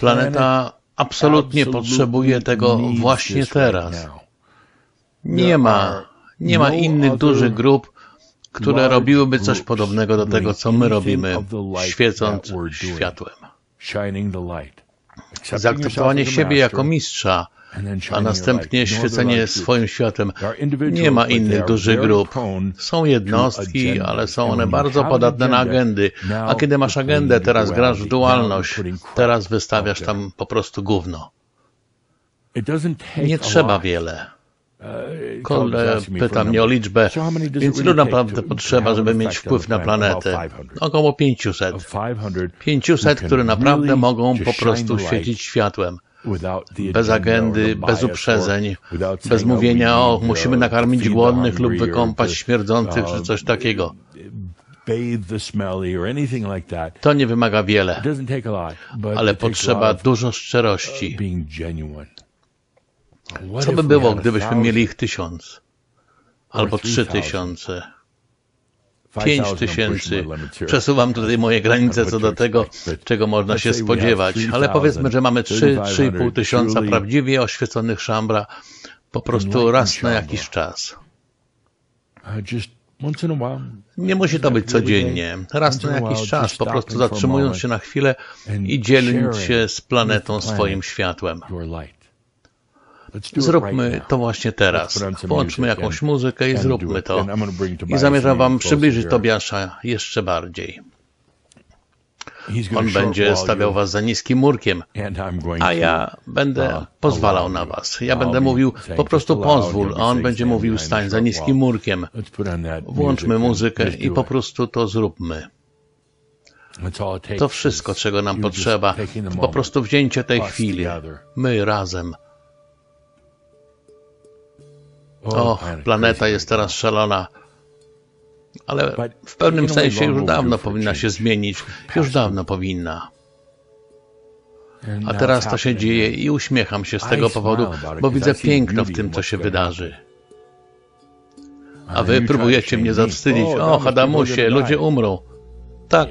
Planeta absolutnie potrzebuje tego właśnie teraz. Nie ma, nie ma innych dużych grup, które robiłyby coś podobnego do tego, co my robimy, świecąc światłem. Zaakceptowanie siebie jako mistrza, a następnie świecenie swoim światłem. Nie ma innych dużych grup. Są jednostki, ale są one bardzo podatne na agendy. A kiedy masz agendę, teraz grasz w dualność, teraz wystawiasz tam po prostu gówno. Nie trzeba wiele. Kole pyta mnie o liczbę, więc ilu naprawdę potrzeba, żeby mieć wpływ na planetę? Około 500. 500, które naprawdę mogą po prostu świecić światłem. Bez agendy, bez uprzedzeń, bez mówienia o musimy nakarmić głodnych lub wykąpać śmierdzących czy coś takiego. To nie wymaga wiele, ale potrzeba dużo szczerości. Co by było, gdybyśmy mieli ich tysiąc? Albo trzy tysiące? Pięć tysięcy. Przesuwam tutaj moje granice co do tego, czego można się spodziewać, ale powiedzmy, że mamy trzy, trzy i pół tysiąca prawdziwie oświeconych szambra. Po prostu raz na jakiś czas. Nie musi to być codziennie, raz na jakiś czas, po prostu zatrzymując się na chwilę i dzieląc się z planetą swoim światłem. Zróbmy to właśnie teraz. Włączmy jakąś muzykę i zróbmy to. I zamierzam Wam przybliżyć Tobiasza jeszcze bardziej. On będzie stawiał Was za niskim murkiem, a ja będę pozwalał na Was. Ja będę mówił, po prostu pozwól, a on będzie mówił, stań za niskim murkiem. Włączmy muzykę i po prostu to zróbmy. To wszystko, czego nam potrzeba, to po prostu wzięcie tej chwili. My razem. O, planeta jest teraz szalona. Ale w pewnym sensie już dawno powinna się zmienić. Już dawno powinna. A teraz to się dzieje i uśmiecham się z tego powodu, bo widzę piękno w tym, co się wydarzy. A wy próbujecie mnie zawstydzić. O, Hadamusie, ludzie umrą. Tak,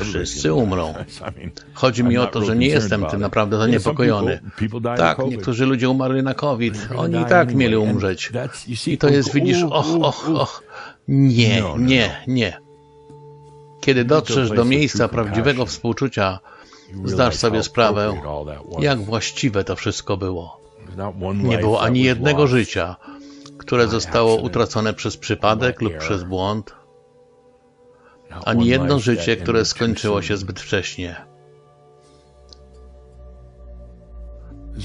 Wszyscy umrą. Chodzi mi o to, że nie jestem tym naprawdę zaniepokojony. Tak, niektórzy ludzie umarli na COVID. Oni i tak mieli umrzeć. I to jest, widzisz, och, och, och. Nie, nie, nie. Kiedy dotrzesz do miejsca prawdziwego współczucia, zdasz sobie sprawę, jak właściwe to wszystko było. Nie było ani jednego życia, które zostało utracone przez przypadek lub przez błąd, ani jedno życie, które skończyło się zbyt wcześnie.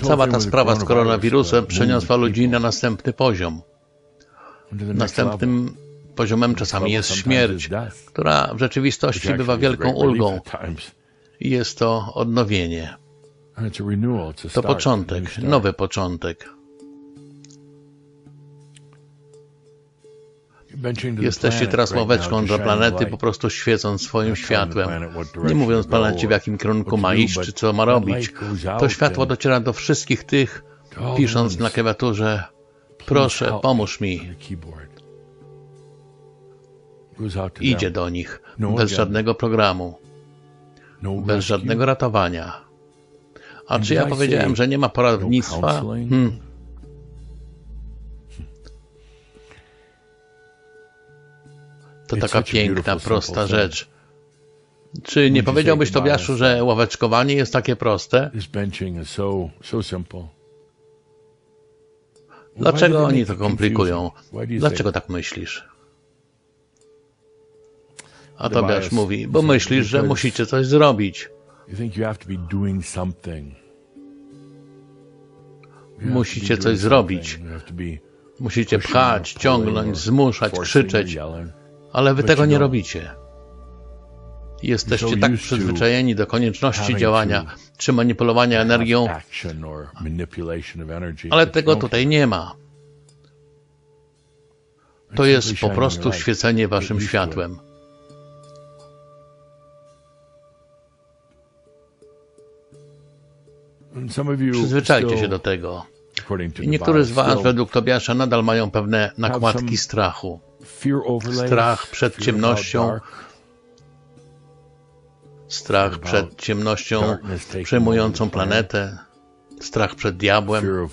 Cała ta sprawa z koronawirusem przeniosła ludzi na następny poziom. Następnym poziomem czasami jest śmierć, która w rzeczywistości bywa wielką ulgą. I jest to odnowienie. To początek, nowy początek. Jesteście teraz ławeczką dla planety, po prostu świecąc swoim światłem, nie mówiąc planecie w jakim kierunku ma iść, czy co ma robić. To światło dociera do wszystkich tych, pisząc na klawiaturze, proszę, pomóż mi. Idzie do nich, bez żadnego programu, bez żadnego ratowania. A czy ja powiedziałem, że nie ma poradnictwa? Hmm. To taka piękna, prosta rzecz. Czy nie powiedziałbyś Tobiaszu, że ławeczkowanie jest takie proste? Dlaczego oni to komplikują? Dlaczego tak myślisz? A Tobiasz mówi, bo myślisz, że musicie coś zrobić. Musicie coś zrobić. Musicie pchać, ciągnąć, zmuszać, krzyczeć ale wy tego nie robicie. Jesteście tak przyzwyczajeni do konieczności działania czy manipulowania energią, ale tego tutaj nie ma. To jest po prostu świecenie waszym światłem. Przyzwyczajcie się do tego. I niektórzy z was według Tobiasza nadal mają pewne nakładki strachu. strach przed ciemnością, strach przed ciemnością przejmującą planetę, strach przed diabłem.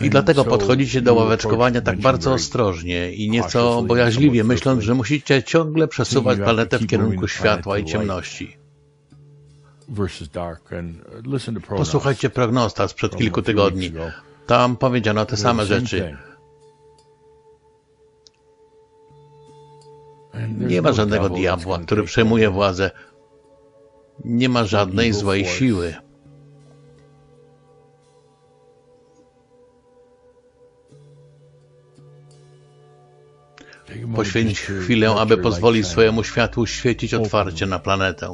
I dlatego podchodzicie do ławeczkowania tak bardzo ostrożnie i nieco bojaźliwie, myśląc, że musicie ciągle przesuwać planetę w kierunku światła i ciemności. Posłuchajcie prognosta sprzed kilku tygodni. Tam powiedziano te same rzeczy. Nie ma żadnego diabła, który przejmuje władzę. Nie ma żadnej złej siły. Poświęć chwilę, aby pozwolić swojemu światłu świecić otwarcie na planetę.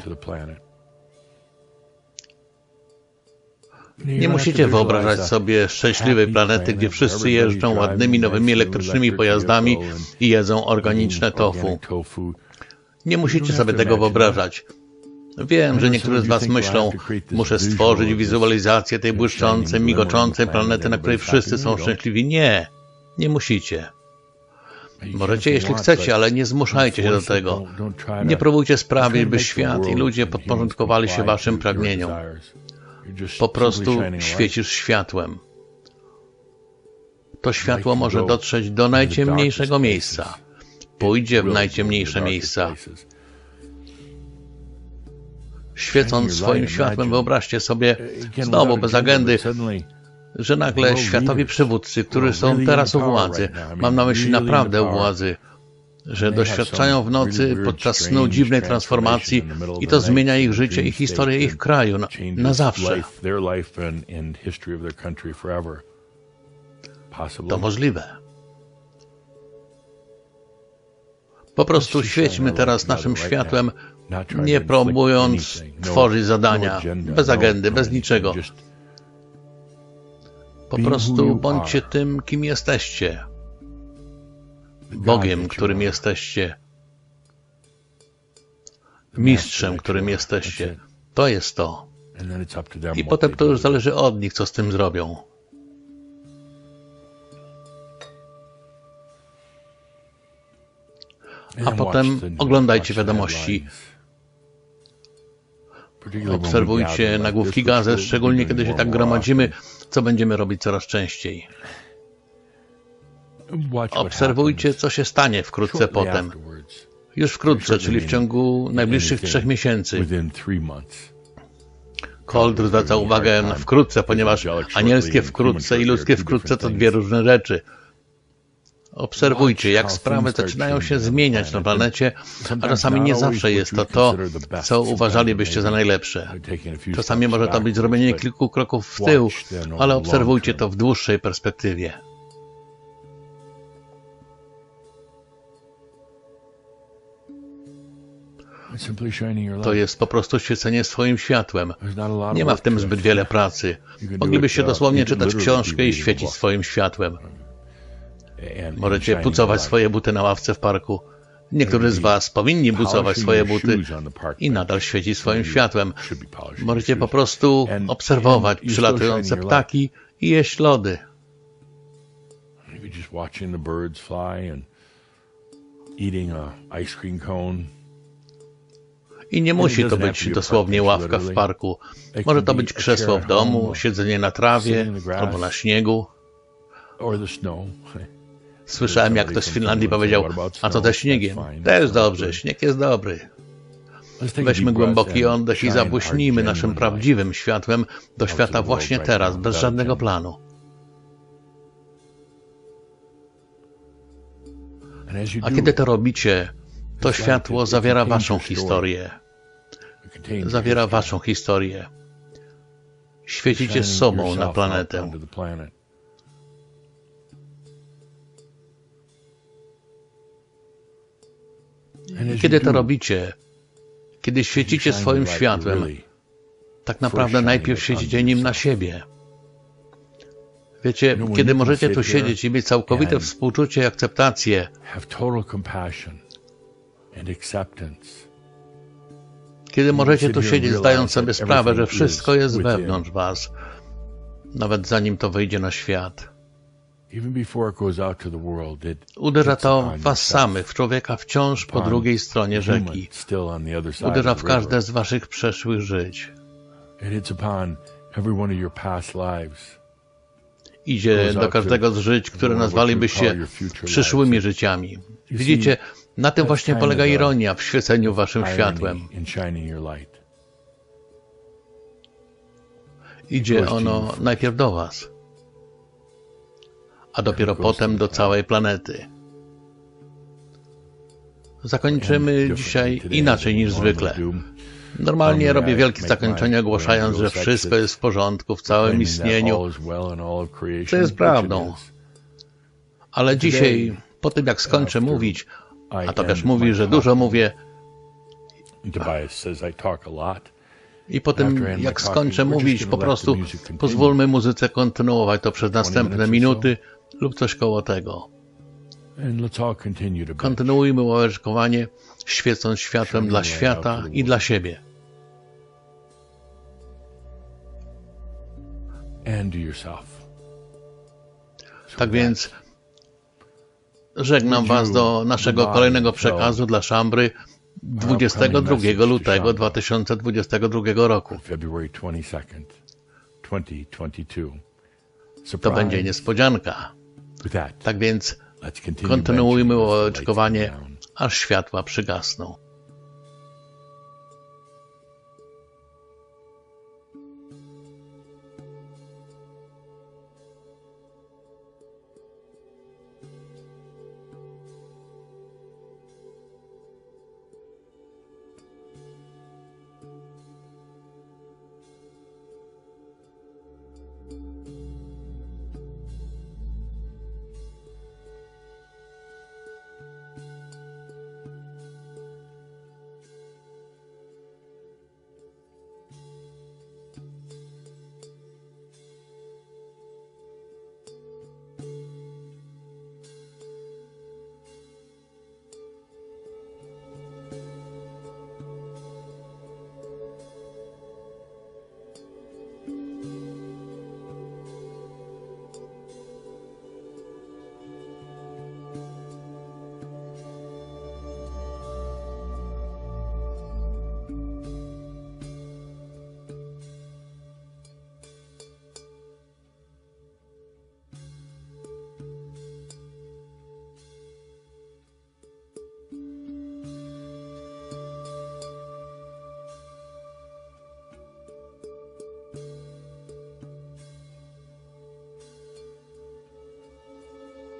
Nie musicie wyobrażać sobie szczęśliwej planety, gdzie wszyscy jeżdżą ładnymi nowymi elektrycznymi pojazdami i jedzą organiczne tofu. Nie musicie sobie tego wyobrażać. Wiem, że niektórzy z Was myślą, muszę stworzyć wizualizację tej błyszczącej, migoczącej planety, na której wszyscy są szczęśliwi. Nie, nie musicie. Możecie, jeśli chcecie, ale nie zmuszajcie się do tego. Nie próbujcie sprawić, by świat i ludzie podporządkowali się Waszym pragnieniom. Po prostu świecisz światłem. To światło może dotrzeć do najciemniejszego miejsca. Pójdzie w najciemniejsze miejsca. Świecąc swoim światłem, wyobraźcie sobie, znowu bez agendy, że nagle światowi przywódcy, którzy są teraz u władzy, mam na myśli naprawdę u władzy, że doświadczają w nocy podczas snu dziwnej transformacji i to zmienia ich życie i historię ich kraju na, na zawsze. To możliwe. Po prostu świećmy teraz naszym światłem, nie próbując tworzyć zadania, bez agendy, bez niczego. Po prostu bądźcie tym, kim jesteście. Bogiem, którym jesteście. Mistrzem, którym jesteście. To jest to. I potem to już zależy od nich, co z tym zrobią. A potem oglądajcie wiadomości. Obserwujcie nagłówki gazet, szczególnie kiedy się tak gromadzimy, co będziemy robić coraz częściej. Obserwujcie, co się stanie wkrótce potem. Już wkrótce, czyli w ciągu najbliższych trzech miesięcy. Cold zwraca uwagę na wkrótce, ponieważ anielskie wkrótce i ludzkie wkrótce to dwie różne rzeczy. Obserwujcie, jak sprawy zaczynają się zmieniać na planecie, a czasami nie zawsze jest to to, co uważalibyście za najlepsze. Czasami może to być zrobienie kilku kroków w tył, ale obserwujcie to w dłuższej perspektywie. To jest po prostu świecenie swoim światłem. Nie ma w tym zbyt wiele pracy. Moglibyście dosłownie czytać książkę i świecić swoim światłem. Możecie pucować swoje buty na ławce w parku. Niektórzy z Was powinni bucować swoje buty i nadal świecić swoim światłem. Możecie po prostu obserwować przylatujące ptaki i jeść lody. I nie musi to być dosłownie ławka w parku. Może to być krzesło w domu, siedzenie na trawie albo na śniegu. Słyszałem, jak ktoś z Finlandii powiedział, a co ze śniegiem? Też dobrze, śnieg jest dobry. Weźmy głęboki oddech i zabłyśnijmy naszym prawdziwym światłem do świata właśnie teraz, bez żadnego planu. A kiedy to robicie, to światło zawiera waszą historię. Zawiera waszą historię. Świecicie z sobą na planetę. Kiedy to robicie, kiedy świecicie swoim światłem, tak naprawdę najpierw świecicie nim na siebie. Wiecie, kiedy możecie tu siedzieć i mieć całkowite współczucie i akceptację, kiedy możecie tu siedzieć, zdając sobie sprawę, że wszystko jest wewnątrz Was, nawet zanim to wyjdzie na świat. Uderza to w was samych, w człowieka wciąż po drugiej stronie rzeki. Uderza w każde z waszych przeszłych żyć. Idzie do każdego z żyć, które nazwalibyście przyszłymi życiami. Widzicie, na tym właśnie polega ironia w świeceniu waszym światłem. Idzie ono najpierw do was, a dopiero potem do całej planety. Zakończymy dzisiaj inaczej niż zwykle. Normalnie robię wielkie zakończenie ogłaszając, że wszystko jest w porządku w całym istnieniu, co jest prawdą. Ale dzisiaj, po tym jak skończę mówić, a Tobiasz mówi, że dużo mówię, i po tym, jak skończę mówić, po prostu pozwólmy muzyce kontynuować to przez następne minuty lub coś koło tego. Kontynuujmy ławeczkowanie, świecąc światłem dla świata i dla siebie. Tak więc żegnam Was do naszego kolejnego przekazu dla Szambry 22 lutego 2022 roku. To będzie niespodzianka. Tak więc kontynuujmy ławeczkowanie, aż światła przygasną.